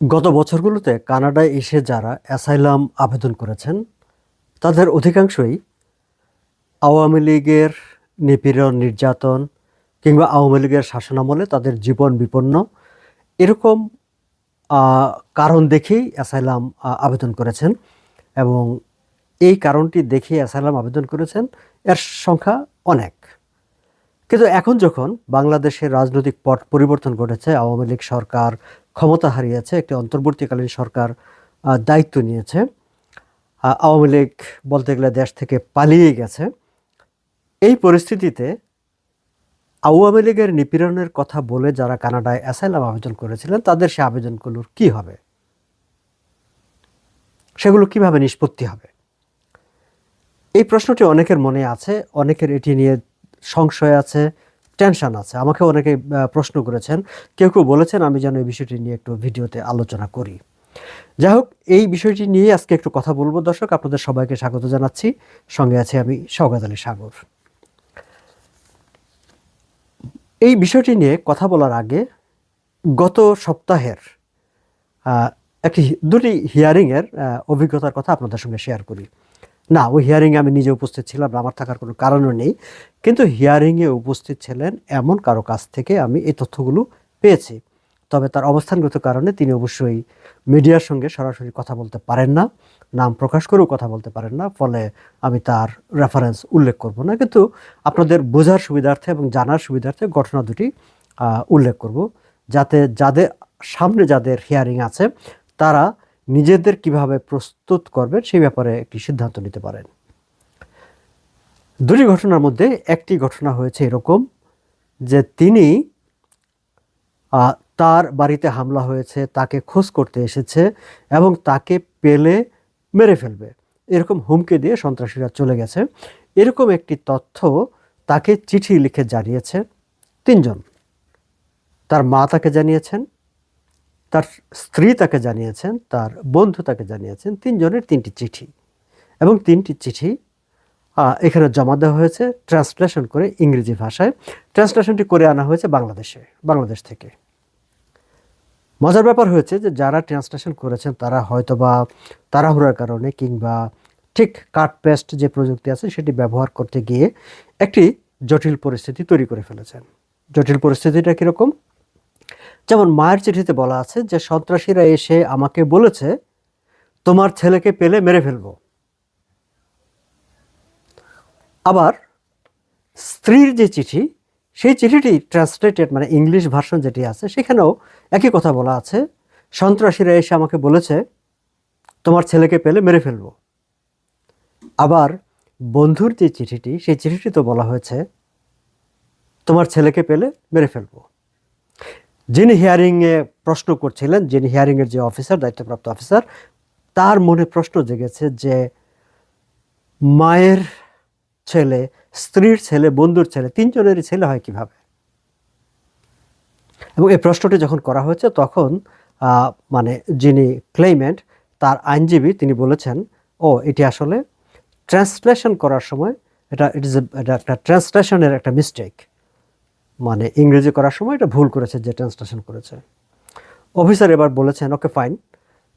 গত বছরগুলোতে কানাডায় এসে যারা অ্যাসাইলাম আবেদন করেছেন, তাদের অধিকাংশই আওয়ামী লীগের নিপীড়ন, নির্যাতন কিংবা আওয়ামী লীগের শাসনামলে তাদের জীবন বিপন্ন। এরকম কারণ দেখেই অ্যাসাইলাম আবেদন করেছেন এবং এই কারণটি দেখে অ্যাসাইলাম আবেদন করেছেন, এর সংখ্যা অনেক। কিন্তু এখন যখন বাংলাদেশের রাজনৈতিক পট পরিবর্তন ঘটেছে, আওয়ামী লীগ সরকার ক্ষমতা হারিয়েছে, একটি অন্তর্বর্তীকালীন সরকার দায়িত্ব নিয়েছে আওয়ামী লীগ বলতে গেলে দেশ থেকে পালিয়ে গেছে, এই পরিস্থিতিতে আওয়ামী লীগের নিপীড়নের কথা বলে যারা কানাডায় অ্যাসাইলাম আবেদন করেছিলেন, তাদের সে আবেদনগুলোর কি হবে? সেগুলো কীভাবে নিষ্পত্তি হবে? এই প্রশ্নটি অনেকের মনে আছে, অনেকের এটি নিয়ে সংশয় আছে টেনশন আছে। আমাকে অনেকে প্রশ্ন করেছেন। কেউ কেউ বলেছেন, আমি যেন এই বিষয়টি নিয়ে একটু ভিডিওতে আলোচনা করি। যাই হোক, এই বিষয়টি নিয়ে আজকে একটু কথা বলব। দর্শক, আপনাদের সবাইকে স্বাগত জানাচ্ছি। সঙ্গে আছে আমি সৌগাত আলী সাগর। এই বিষয়টি নিয়ে কথা বলার আগে গত সপ্তাহের একটি দুটি হিয়ারিংয়ের অভিজ্ঞতার কথা আপনাদের সঙ্গে শেয়ার করি। না, ওই হিয়ারিংয়ে আমি নিজে উপস্থিত ছিলাম, আমার থাকার কোনো কারণও নেই। কিন্তু হিয়ারিংয়ে উপস্থিত ছিলেন এমন কারও কাছ থেকে আমি এই তথ্যগুলো পেয়েছি। তবে তার অবস্থানগত কারণে তিনি অবশ্যই মিডিয়ার সঙ্গে সরাসরি কথা বলতে পারেন না, নাম প্রকাশ করেও কথা বলতে পারেন না, ফলে আমি তার রেফারেন্স উল্লেখ করব না। কিন্তু আপনাদের বোঝার সুবিধার্থে এবং জানার সুবিধার্থে ঘটনা দুটি উল্লেখ করব। যাতে যাদের সামনে যাদের হিয়ারিং আছে, তারা নিজেদের কীভাবে প্রস্তুত করবেন সেই ব্যাপারে একটি সিদ্ধান্ত নিতে পারেন। দুটি ঘটনার মধ্যে একটি ঘটনা হয়েছে এরকম যে তিনি তার বাড়িতে হামলা হয়েছে, তাকে খোঁজ করতে এসেছে এবং তাকে পেলে মেরে ফেলবে। এরকম হুমকি দিয়ে সন্ত্রাসীরা চলে গেছে। এরকম একটি তথ্য তাকে চিঠি লিখে জানিয়েছে তিনজন। তার মা তাকে জানিয়েছেন তার স্ত্রী তাকে জানিয়েছেন, তার বন্ধু তাকে জানিয়েছেন, তিনজনের তিনটি চিঠি। এবং তিনটি চিঠি এখানে জমা দেওয়া হয়েছে ট্রান্সলেশন করে ইংরেজি ভাষায়। ট্রান্সলেশনটি করে আনা হয়েছে বাংলাদেশে, বাংলাদেশ থেকে। মজার ব্যাপার হয়েছে যে যারা ট্রান্সলেশন করেছেন, তারা হয়তো বা তাড়াহুড়ার কারণে কিংবা ঠিক কাট পেস্ট যে প্রযুক্তি আছে, সেটি ব্যবহার করতে গিয়ে একটি জটিল পরিস্থিতি তৈরি করে ফেলেছেন। জটিল পরিস্থিতিটা কীরকম? যেমন মায়ের চিঠিতে বলা আছে যে, সন্ত্রাসীরা এসে আমাকে বলেছে, তোমার ছেলেকে পেলে মেরে ফেলব। আবার স্ত্রীর যে চিঠি, সেই চিঠিটি ট্রান্সলেটেড মানে ইংলিশ ভার্সন যেটি আছে, সেখানেও একই কথা বলা আছে, সন্ত্রাসীরা এসে আমাকে বলেছে, তোমার ছেলেকে পেলে মেরে ফেলব। আবার বন্ধুর যে চিঠিটি, সেই চিঠিটিতে বলা হয়েছে, তোমার ছেলেকে পেলে মেরে ফেলব। যিনি হিয়ারিংয়ে প্রশ্ন করছিলেন, যিনি হিয়ারিংয়ের যে অফিসার দায়িত্বপ্রাপ্ত অফিসার তার মনে প্রশ্ন জেগেছে যে মায়ের ছেলে, স্ত্রীর ছেলে, বন্ধুর ছেলে, তিনজনেরই ছেলে হয় কীভাবে? এবং এই প্রশ্নটি যখন করা হয়েছে, তখন মানে যিনি ক্লেইমেন্ট তার আইনজীবী তিনি বলেছেন, ও, এটি আসলে ট্রান্সলেশন করার সময়, এটা ইট ইজ একটা ট্রান্সলেশনের একটা মিস্টেক মানে ইংরেজি করার সময় এটা ভুল করেছে যে ট্রান্সলেশন করেছে। অফিসার এবার বলেছেন ওকে ফাইন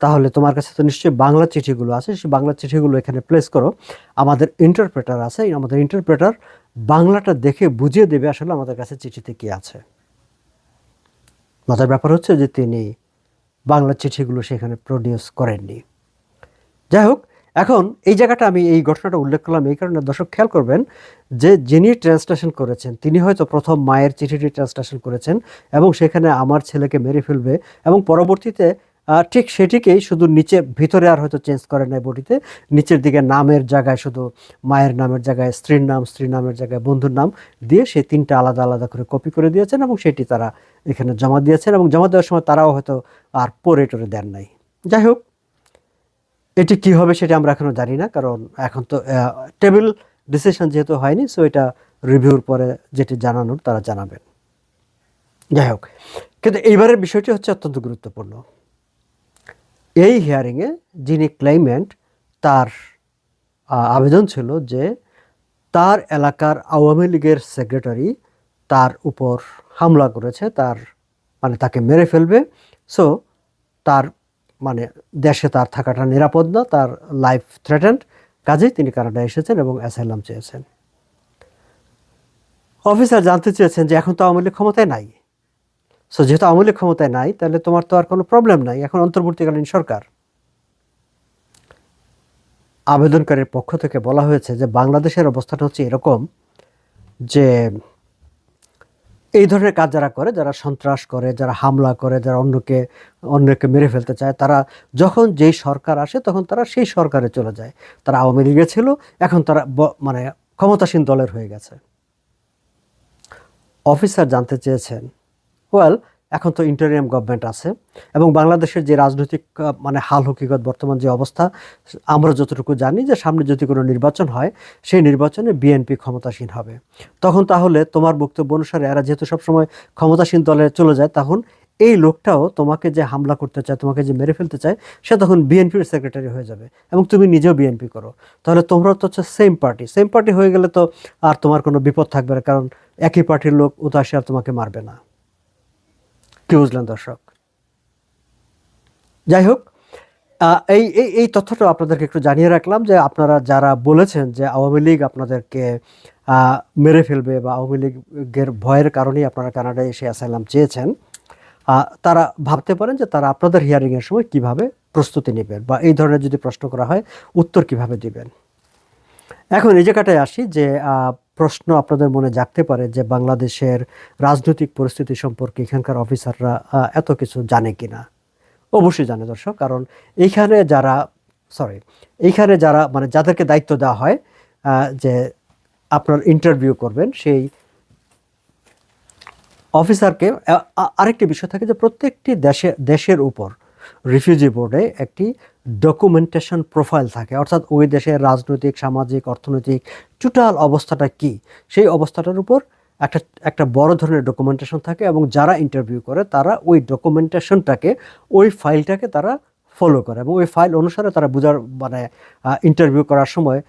তাহলে তোমার কাছে তো নিশ্চয়ই বাংলা চিঠিগুলো আছে, সেই বাংলা চিঠিগুলো এখানে প্লেস করো। আমাদের ইন্টারপ্রেটার আছে, আমাদের ইন্টারপ্রেটার বাংলাটা দেখে বুঝিয়ে দেবে আসলে আমাদের কাছে চিঠিতে কি আছে। মজার ব্যাপার হচ্ছে যে তিনি বাংলা চিঠিগুলো সেখানে প্রডিউস করেননি। যাই হোক এখন এই জায়গাটা আমি এই ঘটনাটা উল্লেখ করলাম এই কারণে দর্শক খেয়াল করবেন যে যিনি ট্রান্সলেশন করেছেন, তিনি হয়তো প্রথম মায়ের চিঠিটি ট্রান্সলেশন করেছেন এবং সেখানে আমার ছেলেকে মেরে ফেলবে এবং পরবর্তীতে ঠিক সেটিকেই শুধু নিচে, ভিতরে আর হয়তো চেঞ্জ করে নাই বডিতে, নিচের দিকে নামের জায়গায় শুধু মায়ের নামের জায়গায়, স্ত্রীর নাম, স্ত্রীর নামের জায়গায় বন্ধুর নাম দিয়ে সেই তিনটা আলাদা আলাদা করে কপি করে দিয়েছেন এবং সেটি তারা এখানে জমা দিয়েছেন এবং জমা দেওয়ার সময় তারাও হয়তো আর পরে টরে দেন নাই। যাই হোক এটি কি হবে সেটা আমরা এখনও জানি না, কারণ এখন তো টেবিল ডিসিশন যেহেতু হয়নি সো এটা রিভিউর পরে যেটি জানানোর তারা জানাবেন। যাই হোক, কিন্তু এইবারের বিষয়টি হচ্ছে অত্যন্ত গুরুত্বপূর্ণ। এই হিয়ারিংয়ে যিনি ক্লাইমেন্ট তার আবেদন ছিল যে তার এলাকার আওয়ামী লীগের সেক্রেটারি তার উপর হামলা করেছে, তার মানে তাকে মেরে ফেলবে সো তার মানে দেশে তার থাকাটা নিরাপদ না, তার লাইফ থ্রেটেন্ড কাজেই তিনি কানাডায় এসেছেন এবং অ্যাসাইলাম চেয়েছেন। অফিসার জানতে চেয়েছেন যে এখন তো আওয়ামী লীগ ক্ষমতায় নাই। সো যেহেতু আওয়ামী লীগ ক্ষমতায় নাই, তাহলে তোমার তো আর কোনো প্রবলেম নাই, এখন অন্তর্বর্তীকালীন সরকার। আবেদনকারীর পক্ষ থেকে বলা হয়েছে যে বাংলাদেশের অবস্থাটা হচ্ছে এরকম যে এই ধরনের কাজ যারা করে, যারা সন্ত্রাস করে, যারা হামলা করে, যারা অন্যকে অন্যকে মেরে ফেলতে চায়, তারা যখন যেই সরকার আসে, তখন তারা সেই সরকারে চলে যায়। তারা আওয়ামী লীগে ছিল, এখন তারা মানে ক্ষমতাসীন দলের হয়ে গেছে। অফিসার জানতে চেয়েছেন, ওয়েল এখন তো ইন্টারিয়াম গভর্নমেন্ট আছে এবং বাংলাদেশের যে রাজনৈতিক মানে হাল হকিকত বর্তমান যে অবস্থা, আমরা যতটুকু জানি যে সামনে যদি কোনো নির্বাচন হয়, সেই নির্বাচনে বিএনপি ক্ষমতাসীন হবে। তখন তাহলে তোমার বক্তব্য অনুসারে এরা যেহেতু সবসময় ক্ষমতাসীন দলে চলে যায়, তখন এই লোকটাও তোমাকে যে হামলা করতে চায়, তোমাকে যে মেরে ফেলতে চায়, সে তখন বিএনপির সেক্রেটারি হয়ে যাবে এবং তুমি নিজেও বিএনপি করো। তাহলে তোমরা তো হচ্ছে সেম পার্টি সেম পার্টি হয়ে গেলে তো আর তোমার কোনো বিপদ থাকবে না, কারণ একই পার্টির লোক উদাসী আর তোমাকে মারবে না। কি বুঝলেন দর্শক। যাই হোক এই এই এই তথ্যটা আপনাদেরকে একটু জানিয়ে রাখলাম যে আপনারা যারা বলেছেন যে আওয়ামী লীগ আপনাদেরকে মেরে ফেলবে বা আওয়ামী লীগের ভয়ের কারণেই আপনারা কানাডায় এসে অ্যাসাইলাম চেয়েছেন তারা ভাবতে পারেন যে তারা আপনাদের হিয়ারিংয়ের সময় কীভাবে প্রস্তুতি নেবেন বা এই ধরনের যদি প্রশ্ন করা হয়, উত্তর কীভাবে দিবেন। এখন এই জায়গাটায় আসি যে প্রশ্ন আপনাদের মনে জাগতে পারে যে বাংলাদেশের রাজনৈতিক পরিস্থিতি সম্পর্কে এখানকার অফিসাররা এত কিছু জানে কি না অবশ্যই জানে দর্শক, কারণ এইখানে যারা সরি এইখানে যারা মানে যাদেরকে দায়িত্ব দেওয়া হয় যে আপনার ইন্টারভিউ করবেন, সেই অফিসারকে আরেকটি বিষয় থাকে যে প্রত্যেকটি দেশে, দেশের উপর রিফিউজি বোর্ডে একটি ডকুমেন্টেশন প্রোফাইল থাকে। অর্থাৎ ওই দেশের রাজনৈতিক, সামাজিক, অর্থনৈতিক টোটাল অবস্থাটা কি? সেই অবস্থাটার উপর একটা একটা বড় ধরনের ডকুমেন্টেশন থাকে এবং যারা ইন্টারভিউ করে তারা ওই ডকুমেন্টেশনটাকে ওই ফাইলটাকে তারা ফলো করে এবং ওই ফাইল অনুসারে তারা বোঝার মানে ইন্টারভিউ করার সময়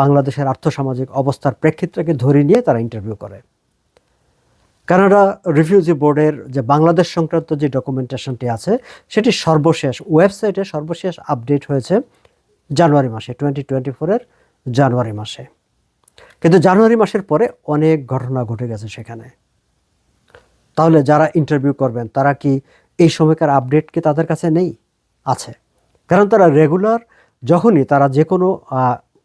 বাংলাদেশের আর্থসামাজিক অবস্থার প্রেক্ষিতটাকে ধরে নিয়ে তারা ইন্টারভিউ করে। কানাডা রিফিউজি বোর্ডের যে বাংলাদেশ সংক্রান্ত যে ডকুমেন্টেশনটি আছে, সেটি সর্বশেষ ওয়েবসাইটে সর্বশেষ আপডেট হয়েছে জানুয়ারি মাসে টোয়েন্টি টোয়েন্টি ফোরের জানুয়ারি মাসে। কিন্তু জানুয়ারি মাসের পরে অনেক ঘটনা ঘটে গেছে সেখানে। তাহলে যারা ইন্টারভিউ করবেন, তারা কি এই সময়কার আপডেট কি তাদের কাছে নেই? আছে। কারণ তারা রেগুলার যখনই তারা যে কোনো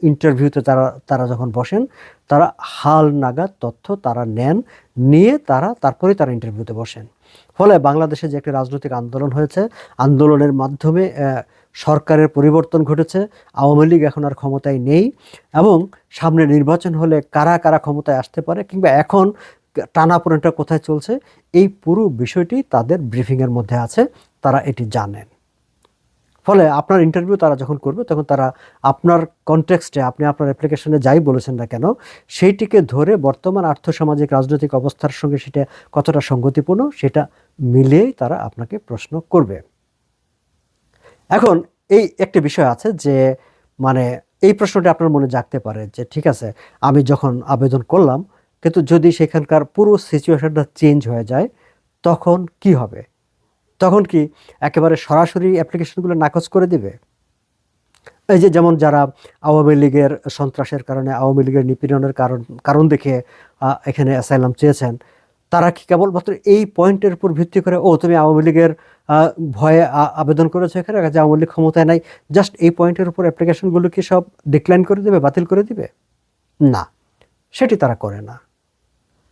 ইন্টারভিউতে তারা তারা যখন বসেন, তারা হাল নাগাদ তথ্য তারা নেন নিয়ে তারা তারপরে তারা ইন্টারভিউতে বসেন। ফলে বাংলাদেশে যে একটি রাজনৈতিক আন্দোলন হয়েছে, আন্দোলনের মাধ্যমে সরকারের পরিবর্তন ঘটেছে, আওয়ামী লীগ এখন আর ক্ষমতায় নেই এবং সামনে নির্বাচন হলে কারা কারা ক্ষমতায় আসতে পারে কিংবা এখন টানাপোড়েনটা কোথায় চলছে, এই পুরো বিষয়টি তাদের ব্রিফিংয়ের মধ্যে আছে, তারা এটি জানেন। ফলে আপনার ইন্টারভিউ তারা যখন করবে, তখন তারা আপনার কনটেক্সটে আপনি আপনার অ্যাপ্লিকেশনে যাই বলেছেন না কেন, সেইটিকে ধরে বর্তমান আর্থসামাজিক রাজনৈতিক অবস্থার সঙ্গে সেটা কতটা সঙ্গতিপূর্ণ, সেটা মিলিয়েই তারা আপনাকে প্রশ্ন করবে। এখন এই একটি বিষয় আছে যে মানে এই প্রশ্নটি আপনার মনে জাগতে পারে যে, ঠিক আছে, আমি যখন আবেদন করলাম, কিন্তু যদি সেখানকার পুরো সিচুয়েশনটা চেঞ্জ হয়ে যায়, তখন কি হবে? তখন কি একেবারে সরাসরি অ্যাপ্লিকেশনগুলো নাকচ করে দিবে? এই যে যেমন যারা আওয়ামী লীগের সন্ত্রাসের কারণে, আওয়ামী লীগের নিপীড়নের কারণ কারণ দেখে এখানে অ্যাসাইলাম চেয়েছেন, তারা কি কেবলমাত্র এই পয়েন্টের উপর ভিত্তি করে, ও, তুমি আওয়ামী লীগের ভয়ে আবেদন করেছ এখানে যে আওয়ামী লীগ ক্ষমতায় নাই, জাস্ট এই পয়েন্টের উপর অ্যাপ্লিকেশনগুলো কি সব ডিক্লাইন করে দেবে, বাতিল করে দিবে? না, সেটি তারা করে না।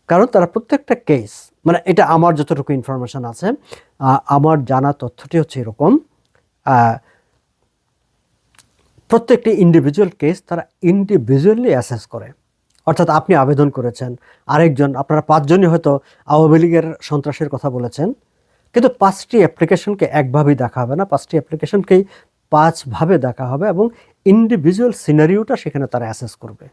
কারণ তারা প্রত্যেকটা কেস মানে এটা আমার যতটুকু ইনফরমেশন আছে আমার জানা তথ্যটি হচ্ছে এরকম প্রত্যেকটি ইন্ডিভিজুয়াল কেস তারা ইন্ডিভিজুয়ালি অ্যাসেস করে। অর্থাৎ আপনি আবেদন করেছেন, আরেকজন, আপনারা পাঁচজনই হয়তো আওয়ামী লীগের সন্ত্রাসের কথা বলেছেন, কিন্তু পাঁচটি অ্যাপ্লিকেশনকে একভাবেই দেখা হবে না, পাঁচটি অ্যাপ্লিকেশনকেই পাঁচভাবে দেখা হবে এবং ইন্ডিভিজুয়াল সিনারিওটা সেখানে তারা অ্যাসেস করবে।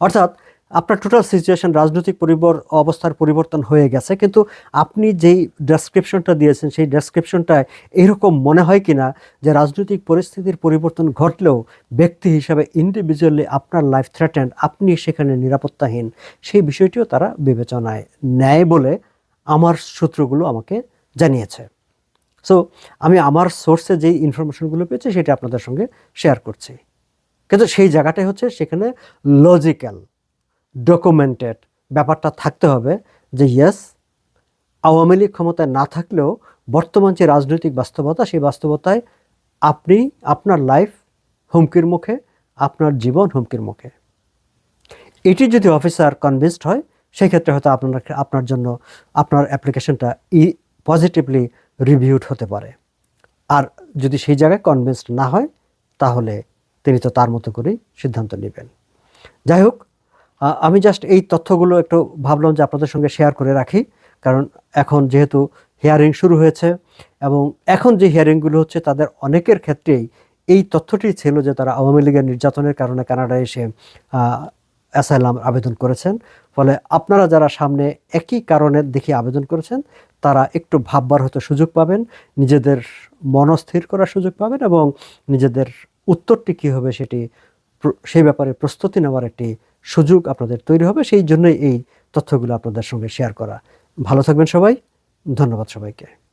অর্থাৎ আপনার টোটাল সিচুয়েশন রাজনৈতিক পরিবর, অবস্থার পরিবর্তন হয়ে গেছে, কিন্তু আপনি যেই ডেসক্রিপশনটা দিয়েছেন, সেই ডেসক্রিপশনটায় এরকম মনে হয় কিনা যে রাজনৈতিক পরিস্থিতির পরিবর্তন ঘটলেও ব্যক্তি হিসাবে ইন্ডিভিজুয়ালি আপনার লাইফ থ্রেটেন্ড আপনি সেখানে নিরাপত্তাহীন, সেই বিষয়টিও তারা বিবেচনায় নেয় বলে আমার সূত্রগুলো আমাকে জানিয়েছে। সো আমি আমার সোর্সে যেই ইনফরমেশনগুলো পেয়েছি, সেটা আপনাদের সঙ্গে শেয়ার করছি। কিন্তু সেই জায়গাটাই হচ্ছে সেখানে লজিক্যাল ডকুমেন্টেড ব্যাপারটা থাকতে হবে যে ইয়েস আওয়ামী লীগ ক্ষমতায় না থাকলেও বর্তমান যে রাজনৈতিক বাস্তবতা, সেই বাস্তবতায় আপনি আপনার লাইফ হুমকির মুখে, আপনার জীবন হুমকির মুখে। এটি যদি অফিসার কনভিন্সড হয়, সেক্ষেত্রে হয়তো আপনার আপনার জন্য আপনার অ্যাপ্লিকেশনটা ই পজিটিভলি রিভিউড হতে পারে। আর যদি সেই জায়গায় কনভিন্সড না হয়, তাহলে তিনি তো তার মতো করেই সিদ্ধান্ত নেবেন। যাই হোক আমি জাস্ট এই তথ্যগুলো একটু ভাবলাম যে আপনাদের সঙ্গে শেয়ার করে রাখি। কারণ এখন যেহেতু হিয়ারিং শুরু হয়েছে এবং এখন যে হিয়ারিংগুলো হচ্ছে তাদের অনেকের ক্ষেত্রেই এই তথ্যটি ছিল যে তারা আওয়ামী লীগের নির্যাতনের কারণে কানাডায় এসে অ্যাসাইলাম আবেদন করেছেন। ফলে আপনারা যারা সামনে একই কারণে দেখে আবেদন করেছেন, তারা একটু ভাববার হয়তো সুযোগ পাবেন, নিজেদের মনস্থির করার সুযোগ পাবেন এবং নিজেদের উত্তরটি কী হবে সেটি সেই ব্যাপারে প্রস্তুতি নেওয়ার একটি সুযোগ আপনাদের তৈরি হবে, সেই জন্যই এই তথ্যগুলো আপনাদের সঙ্গে শেয়ার করা। ভালো থাকবেন সবাই, ধন্যবাদ সবাইকে।